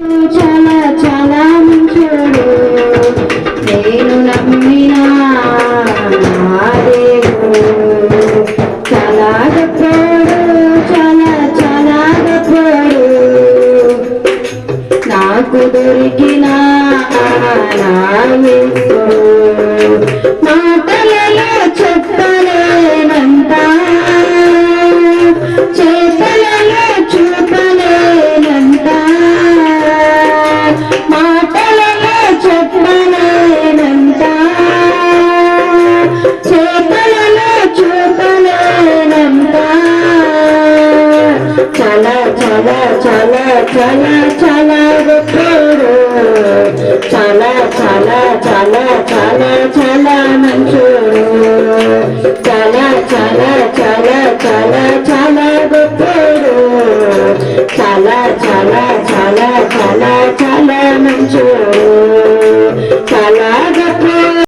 చాలా చాలా మంచోడు. నేను నమ్మిన దేవుడు చాలా గొప్పోడు చాలా చాలా గొప్పోడు నాకు దొరికిన మాటలలో చెప్పలేనంత. చేతలలో చాలా చాలా చాలా చాలా చాలా గొప్పడు చాలా చాలా చాలా చాలా చాలా మంచోడు చాలా చాలా చాలా చాలా చాలా గొప్పడు చాలా చాలా చాలా చాలా చాలా మంచోడు చాలా గొప్ప